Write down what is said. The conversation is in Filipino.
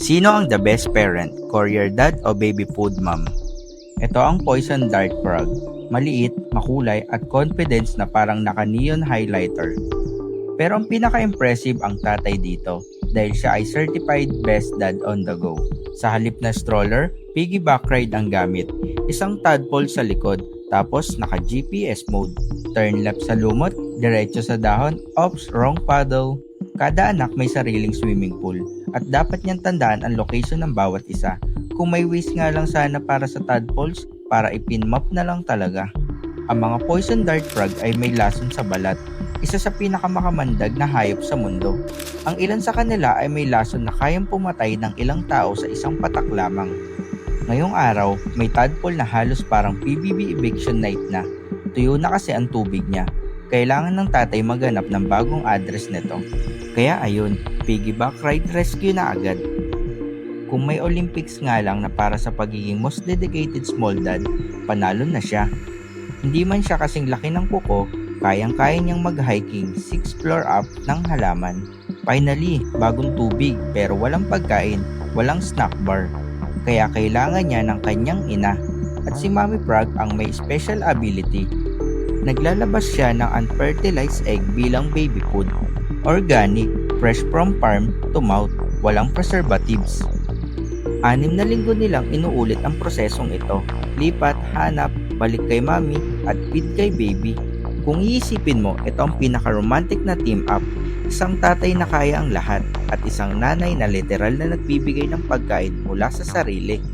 Sino ang the best parent, courier dad o baby food mom? Ito ang poison dart frog. Maliit, makulay at confidence na parang naka-neon highlighter. Pero ang pinaka-impressive ang tatay dito dahil siya ay certified best dad on the go. Sa halip na stroller, piggyback ride ang gamit. Isang tadpole sa likod, tapos naka GPS mode. Turn left sa lumot, diretso sa dahon, ops, wrong paddle. Kada anak may sariling swimming pool at dapat niyang tandaan ang location ng bawat isa. Kung may ways nga lang sana para sa tadpoles, para ipinmap na lang talaga. Ang mga poison dart frog ay may lason sa balat, isa sa pinakamakamandag na hayop sa mundo. Ang ilan sa kanila ay may lason na kayang pumatay ng ilang tao sa isang patak lamang. Ngayong araw, may tadpole na halos parang PBB eviction night na. Tuyo na kasi ang tubig niya. Kailangan ng tatay maganap ng bagong address nito. Kaya ayun, piggyback ride rescue na agad. Kung may Olympics nga lang na para sa pagiging most dedicated small dad, panalo na siya. Hindi man siya kasing laki ng kuko, kayang-kaya niyang mag-hiking 6 floor up ng halaman. Finally, bagong tubig pero walang pagkain, walang snack bar. Kaya kailangan niya ng kanyang ina. At si Mami Frog ang may special ability. Naglalabas siya ng unfertilized egg bilang baby food. Organic, fresh from farm to mouth, walang preservatives. Anim na linggo nilang inuulit ang prosesong ito. Lipat, hanap, balik kay mami, at feed kay baby. Kung iisipin mo, ito ang pinaka-romantic na team up. Isang tatay na kaya ang lahat at isang nanay na literal na nagbibigay ng pagkain mula sa sarili.